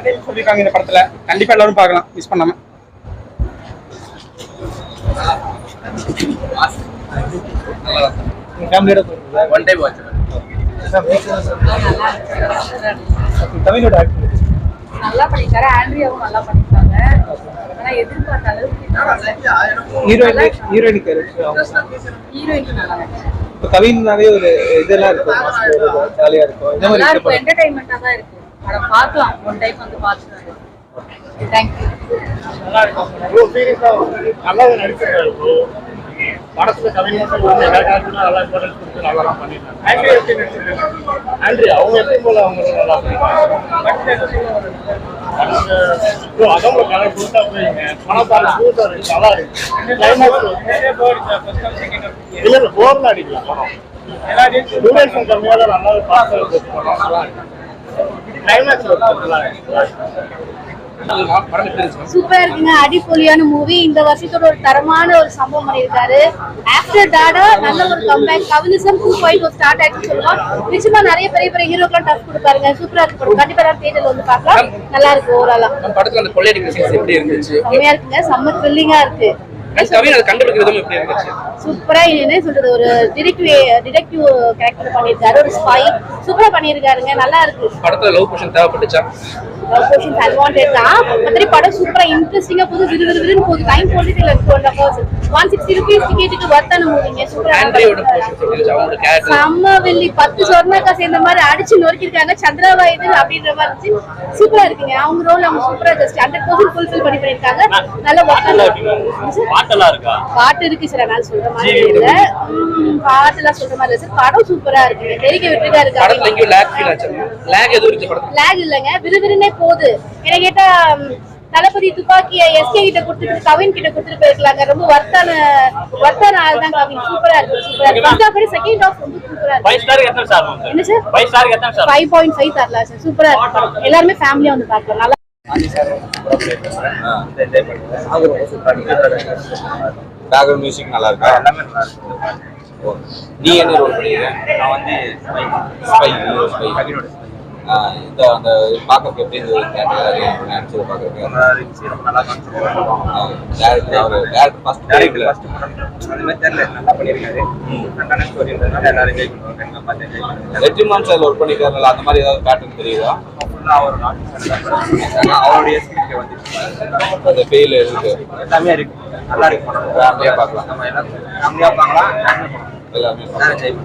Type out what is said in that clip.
Entertain சொல்லியிருக்காங்க இந்த படத்துல. கண்டிப்பா எல்லாரும் பார்க்கலாம். மிஸ் பண்ணாம. ஒன் டைம் வாட்ச் தமிழோட ஆக்டிங் நல்லா பண்ணிருக்காரு ஆண்ட்ரியாவும் நல்லா பண்ணிருக்காங்க ஆனா எதிர்பார்த்த அளவுக்கு ஹீரோயின் ஹீரோயின் கேரக்டர் ஹீரோயின் நல்லா இருக்கு. இப்போ கவின்னாவே ஒரு இதெல்லாம் இருக்கும். ஜாலியா இருக்கும். இந்த மாதிரி என்டர்டைன்மெண்டா தான் பார்க்கலாம் ஒன் டைம் வந்து பார்த்துட்டு தேங்க்யூ ப்ரோ சீரியஸா நல்லா நடிச்சிருக்காரு ப்ரோ படத்துல கவிஞர் எல்லா கேரக்டரும் நல்லா இம்பார்ட்டன்ஸ் கொடுத்து நல்லா தான் பண்ணிருக்காங்க ஆண்ட்ரி எப்படி நடிச்சிருக்காங்க ஆண்ட்ரி அவங்க எப்படி போல அவங்க நல்லா ப்ரோ அதான் ஒரு கலர் புதுசா போயிருங்க படம் பாருங்க புதுசா இருக்கு நல்லா இருக்கு. கிளைமேக்ஸ் இல்ல இல்ல போர்ல அடிக்கலாம் படம். டூரேஷன் கம்மியாக தான் நல்லாவே பார்த்து இருக்கு நல்லா இருக்கு. சூப்பரா இருக்குங்க அடிப்பொலியான மூவி இந்த வருஷத்தோட ஒரு தரமான ஒரு சம்பவம் பண்ணியிருக்காரு. ஆஃப்டர் டாடா நல்ல ஒரு கம்பேக் கவினிசம் டூ பாயிண்ட் ஒரு ஸ்டார்ட் ஆயிடுச்சு சொல்லலாம் நிச்சயமா நிறைய பெரிய பெரிய ஹீரோக்கெல்லாம் டஃப் கொடுப்பாருங்க. சூப்பரா இருக்கு படம். கண்டிப்பா எல்லாரும் தேட்டர்ல வந்து பார்க்கலாம். நல்லா இருக்கு ஓவராலா நம்ம படத்துல அந்த கொள்ளையடிக்கிற சீன்ஸ் எப்படி இருந்துச்சு? செம்மையா இருக்குங்க. செம்ம த்ரில்லிங்கா இருக்கு. சூப்பரா என்ன சொல்றது ஒரு டிடெக்டிவ் டிடெக்டிவ் கேரக்டர் ஒரு ஸ்பை சூப்பரா பண்ணியிருக்காருங்க நல்லா இருக்கு. படத்துல லவ் பொஷன் தேவைப்பட்டுச்சா? கொஷின்ஸ் அட்வான்டேஜ் தான் மற்றபடி படம் சூப்பரா இன்ட்ரெஸ்டிங்கா போகுது விறு விறு விறுன்னு போகுது. டைம் போட்டு இல்லை two and hours one sixty rupees டிக்கெட்டுக்கு வர்த்தான மூவிங்க ஆண்ட்ரியோட சூப்பரா செம்ம வெள்ளி. பத்து சொர்ணக்கா சேர்ந்த மாதிரி அடிச்சு நொறுக்கிருக்காங்க சந்திராவா இது அப்படின்ற மாதிரி இருந்துச்சு. சூப்பரா இருக்குங்க. அவங்க ரோல் அவங்க சூப்பரா ஜஸ்ட் ஹண்ட்ரட் பர்சன்ட் ஃபுல்ஃபில் பண்ணி பண்ணிருக்காங்க நல்ல ஒர்க் இருக்கா? பாட்டு இருக்கு சார் நான் சொல்ற மாதிரி இல்ல. ம், பாட்டுலாம் சொல்ற மாதிரி இல்ல சார். படம் சூப்பரா இருக்கு எதுவும் இருந்துச்சு படத்துல. லேக் இல்லைங்க. விறுவிறுனே போகுது என்ன கேட்டா தளபதி துப்பாக்கிய எஸ்கே கிட்ட கொடுத்துட்டு கவின் கிட்ட கொடுத்துட்டு போயிருக்கலாங்க. ரொம்ப வர்த்தான வர்த்தான ஆள் தான் கவின். சூப்பரா இருக்கு சூப்பரா இருக்கு. செகண்ட் ஹாஃப் ரொம்ப சூப்பரா இருக்கு. என்ன சார்? ஃபைவ் ஸ்டாருக்கு எத்தனை சார் ஃபைவ் பாயிண்ட் ஃபைவ் தரலாம் சார். சூப்பரா இருக்கு. எல்லாருமே ஃபேமிலியா வந்து பார்க்கலாம். நல்லா பேக்ரவுண்ட் மியூசிக் நல்லா இருக்கா எல்லாமே நல்லா இருக்கு. நீ என்ன ரோல் பண்ணிருக்க நான் வந்து ஸ்பை ஸ்பை இந்த அந்த பார்க்கறதுக்கு எப்படி இருந்தது? கேரக்டர் நினைச்சது பார்க்கறதுக்கு? நல்லா டேரக்டர் அவர் டேரக்டர் ஃபர்ஸ்ட் டேரக்டர் ஃபர்ஸ்ட் அந்த மாதிரி தெரியல நல்லா பண்ணிருக்காரு கரெக்டான ஸ்டோரி இருந்ததுனால எல்லாரும் என்ஜாய் பண்ணுவாங்க. எங்க பார்த்து என்ஜாய் பண்ணுவாங்க. வெற்றிமான் சார் ஒர்க் பண்ணிருக்காருல அந்த மாதிரி ஏதாவது பேட்டர்ன் தெரியுதா? அவர் அவருடைய ஸ்கிரிப்ட் வந்து அந்த ஃபெயில் இருக்கு எல்லாமே இருக்கு. நல்லா இருக்கு படம். ஃபேமிலியாக பார்க்கலாம். நம்ம எல்லாரும் ஃபேமிலியாக பார்க்கலாம். எல்லாமே